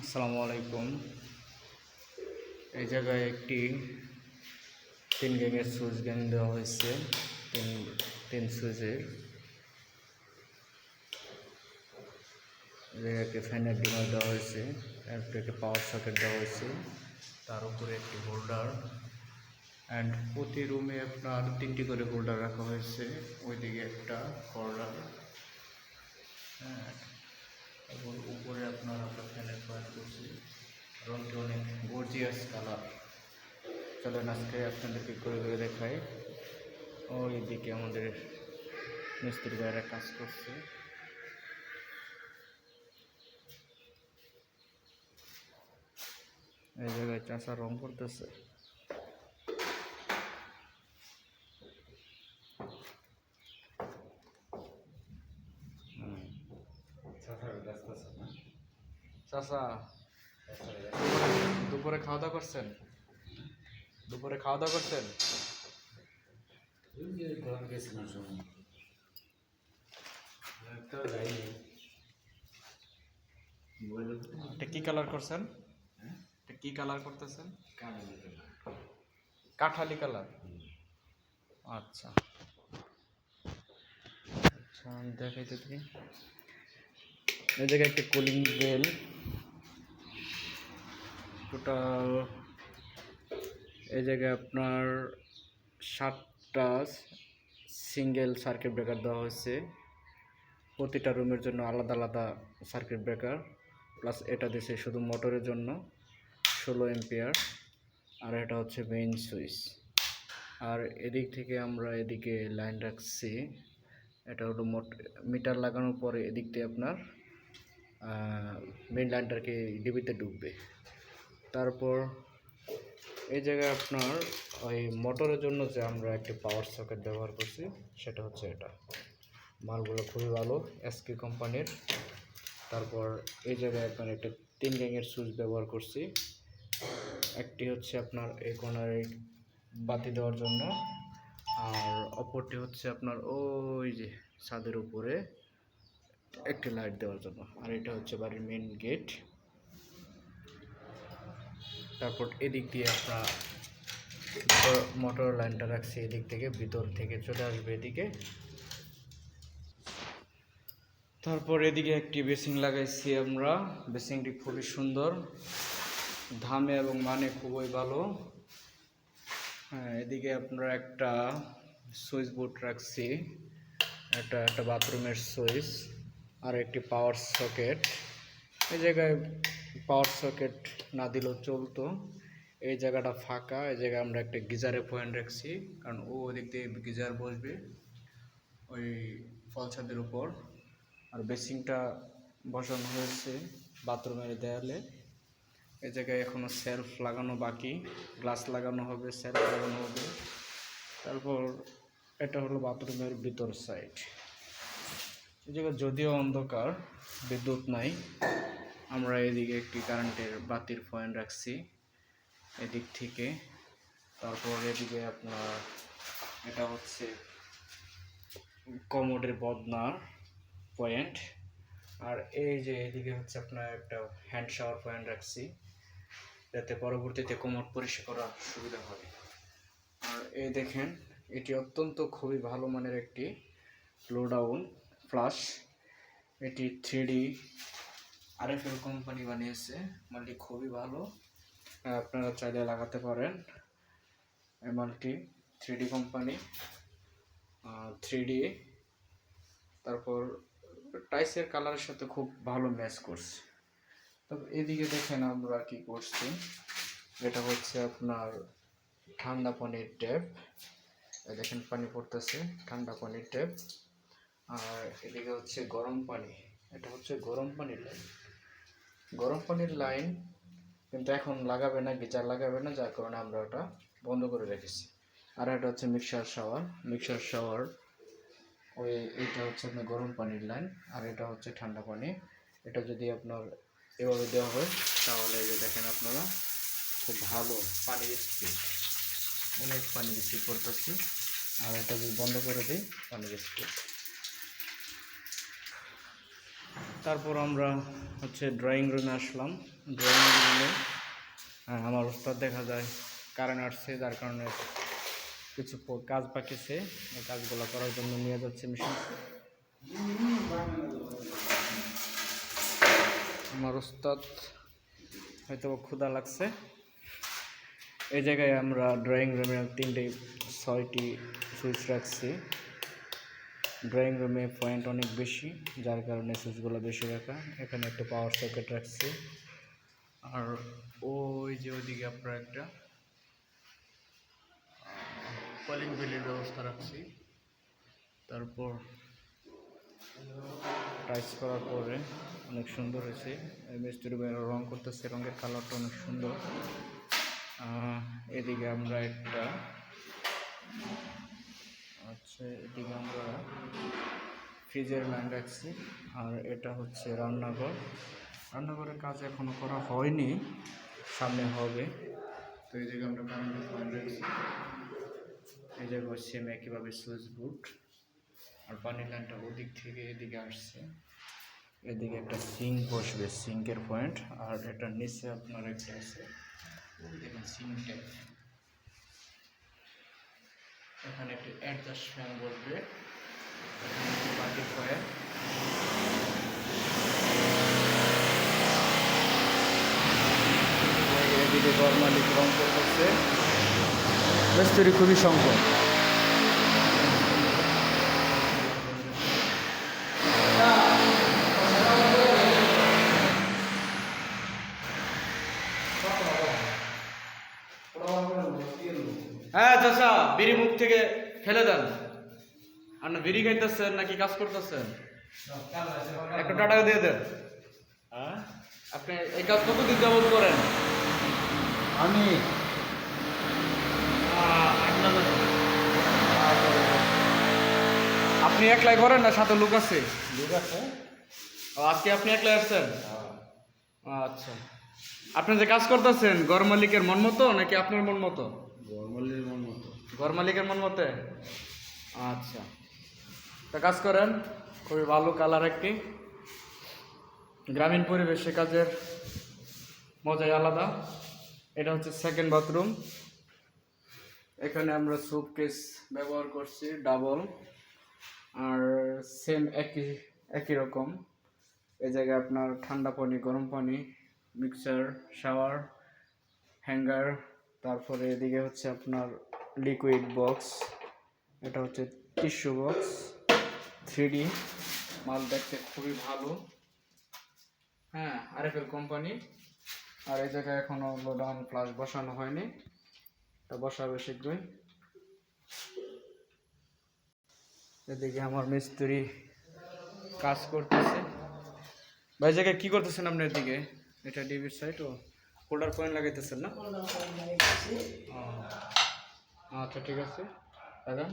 আসসালামু আলাইকুম। এই জায়গায় একটি তিন গেমের সুইচ গেম দেওয়া হয়েছে, তিন তিন সুইচের। একটি ফ্যানের ডিমার দেওয়া হয়েছে একটা একটি পাওয়ার সকেট দেওয়া হয়েছে। তার উপরে একটি হোল্ডার অ্যান্ড প্রতি রুমে আপনার তিনটি করে হোল্ডার রাখা হয়েছে। ওইদিকে একটা হোল্ডার হ্যাঁ। এবং উপরে আপনার আমরা ফ্যানের পয়েন্ট করছি রংটি অনেক গর্জিয়াস কালার চলেন আজকে আপনাদেরকে করে করে দেখাই। ওই দিকে আমাদের মিস্ত্রি ভাইরা কাজ করছে। এই জায়গায় চাষা রং করতেছে। চাষা দুপুরে- খাওয়া দাওয়া করছেন? দুপুরে খাওয়া দাওয়া করছেন? কি কালার করছেন? কি কালার করতেছেন? কাঠালি কালার আচ্ছা। আচ্ছা আমি দেখাই তো দেখি এই জায়গায় একটা কুলিং বেল টোটাল এই জায়গায় আপনার সাতটা সিঙ্গেল সার্কিট ব্রেকার দেওয়া হয়েছে। প্রতিটা রুমের জন্য আলাদা আলাদা সার্কিট ব্রেকার প্লাস এটা দিয়েছে শুধু মোটরের জন্য ষোলো এম্পিয়ার আর এটা হচ্ছে মেইন সুইচ আর এদিক থেকে আমরা এদিকে লাইন রাখছি, এটা হলো মোট মিটার লাগানোর পরে এদিক দিয়ে আপনার মেইন লাইনটাকে ডিবিতে ডুববে তারপর এই জায়গায় আপনার ওই মোটরের জন্য যে আমরা একটি পাওয়ার সকেট ব্যবহার করছি, সেটা হচ্ছে এটা। মালগুলো খুবই ভালো এসকে কোম্পানির তারপর এই জায়গায় আপনার একটা তিন গ্যাংয়ের সুইচ ব্যবহার করছি। একটি হচ্ছে আপনার এই কর্নারে বাতি দেওয়ার জন্য, আর অপরটি হচ্ছে আপনার ওই যে ছাদের উপরে একটি লাইট দেওয়ার জন্য। আর এটা হচ্ছে বাড়ির মেন গেট তারপর এদিক দিয়ে আপনার মোটর লাইনটা রাখছি, এদিক থেকে ভিতর থেকে চলে আসবে এদিকে। তারপর এদিকে একটি বেসিং লাগাইছি আমরা। বেসিংটি খুবই সুন্দর, ধামে এবং মানে খুবই ভালো। হ্যাঁ এদিকে আপনারা একটা সুইচ বোর্ড রাখছি, একটা একটা বাথরুমের সুইচ আর একটি পাওয়ার সকেট। এই জায়গায় পাওয়ার সকেট না দিলেও চলতো। এই জায়গাটা ফাঁকা, এই জায়গায় আমরা একটা গিজারে পয়েন্ট রাখছি, কারণ ও ওদিক দিয়ে গিজার বসবে ওই ফল ছাদের উপর। আর বেসিংটা বসানো হয়েছে বাথরুমের দেয়ালে। এই জায়গায় এখনও সেলফ লাগানো বাকি, গ্লাস লাগানো হবে, সেলফ লাগানো হবে। তারপর এটা হলো বাথরুমের ভিতর সাইড। এই জায়গায় যদিও অন্ধকার, বিদ্যুৎ নাই। আমরা এদিকে একটি কারেন্টের বাতির পয়েন্ট রাখছি এদিক থেকে। তারপর এদিকে আপনার এটা হচ্ছে কমোডের বদনার পয়েন্ট। আর এই যে এদিকে হচ্ছে আপনার একটা হ্যান্ড শাওয়ার পয়েন্ট রাখছি, যাতে পরবর্তীতে কোমর পরিষ্কার করার সুবিধা হবে আর এই দেখেন, এটি অত্যন্ত খুবই ভালো মানের একটি লো ডাউন ফ্লাশ এটি থ্রি আরএফএল কোম্পানি বানিয়েছে মালটি খুবই ভালো। আহ, আপনারা চাইলে লাগাতে পারেন এই মালটি three D company three D তারপর টাইসের কালারের সাথে খুব ভালো ম্যাচ করছে। তবে এদিকে দেখেন আমরা কি করছি। এটা হচ্ছে আপনার ঠান্ডা পানির ট্যাপ দেখেন পানি পড়তেছে ঠান্ডা পানির ট্যাপ আর এদিকে হচ্ছে গরম পানি। এটা হচ্ছে গরম পানির লাইন গরম পানির লাইন কিন্তু এখন লাগাবে না, গিজার লাগাবে না, যার কারণে আমরা ওটা বন্ধ করে রেখেছি। আর এটা হচ্ছে মিক্সার শাওয়ার মিক্সার শাওয়ার ওই এটা হচ্ছে আপনার গরম পানির লাইন আর এটা হচ্ছে ঠান্ডা পানি। এটা যদি আপনার এভাবে দেওয়া হয়, তাহলে এই যে দেখেন আপনারা, খুব ভালো পানির স্পিড অনেক পানি রিসিভ করতেছি আর এটা যদি বন্ধ করে দিই, পানির স্পিড তারপর আমরা হচ্ছে ড্রয়িং রুমে আসলাম। ড্রয়িং রুমে আমার ওস্তাদ দেখা যায় কারেন্ট আসছে, যার কারণে কিছু কাজ এই কাজগুলো করার জন্য নিয়ে যাচ্ছে মেশিন আমার ওস্তাদ হয়তো ক্ষুধা লাগছে। এই জায়গায় আমরা ড্রয়িং রুমে তিনটে, ছয়টি সুইচ রাখছি। ড্রয়িং রুমে পয়েন্ট অনেক বেশি, যার কারণে সুইচগুলো বেশি রাখা। এখানে একটা পাওয়ার সকেট রাখছি। আর ওই যে ওইদিকে আপনার একটা কলিং বিলের ব্যবস্থা রাখছি। তারপর টাইস করার পরে অনেক সুন্দর হয়েছে। মিস্ত্রি রং করতেছে, রঙের কালারটা অনেক সুন্দর। এদিকে আমরা একটা আচ্ছা এদিকে আমরা ফ্রিজের লাইন রাখছি, আর এটা হচ্ছে রান্নাঘর। রান্নাঘরের কাজ এখনও করা হয়নি, সামনে হবে। তো এই জায়গায় আমরা কারেন্টের পয়েন্ট রাখছি। এই জায়গায় সেম একইভাবে সুইচ বোর্ড, আর পানির লাইনটা ওদিক থেকে এদিকে আসছে। এদিকে একটা সিঙ্ক বসবে, সিঙ্কের পয়েন্ট, আর এটা নিচে আপনার একটা আছে, ওই সিঙ্ক ট্যাপ এখানে একটি অ্যাডজাস্ট ফ্যান বসবে বাকি রং করতেছে খুবই সংকট হ্যাঁ চাচা বিড়ি মুখ থেকে ফেলে দেন। আর না বিড়ি খাইতেছেন নাকি কাজ করতেছেন? একটা টাটা দিয়ে দেন। হ্যাঁ? আপনি এই কাজ কতদিন যাবত করেন? আমি আপনি একলাই করেন না সাথে লোক আছে? লোক আছে। আজকে আপনি একলাই আসছেন? আচ্ছা। আপনি যে কাজ করতেছেন ঘর মালিকের মন মতো নাকি আপনার মন মতো মন মতো ঘর মালিকের মন মতে? আচ্ছা। তা কাজ করেন, খুবই ভালো কালার একটি। গ্রামীণ পরিবেশে কাজের মজাই আলাদা। এটা হচ্ছে সেকেন্ড বাথরুম এখানে আমরা সুপ কেস ব্যবহার করছি ডাবল আর সেম একই একই রকম। এই জায়গায় আপনার ঠান্ডা পানি, গরম পানি মিক্সার শাওয়ার হ্যাঙ্গার তারপরে এদিকে হচ্ছে আপনার লিকুইড বক্স এটা হচ্ছে টিস্যু বক্স থ্রি মাল দেখতে খুবই ভালো। হ্যাঁ আরএফএল কোম্পানি। আর এই জায়গায় এখনও লোডাউন প্লাস বসানো হয়নি। তা বসাবে শীঘ্রই। এদিকে আমার মিস্ত্রি কাজ করতেছে। ভাই এই জায়গায় কি করতেছেন আপনি এদিকে? এটা ডিবির সাইড ও। হোল্ডার পয়েন্ট লাগাইতেছেন না? আচ্ছা ঠিক আছে। লাগান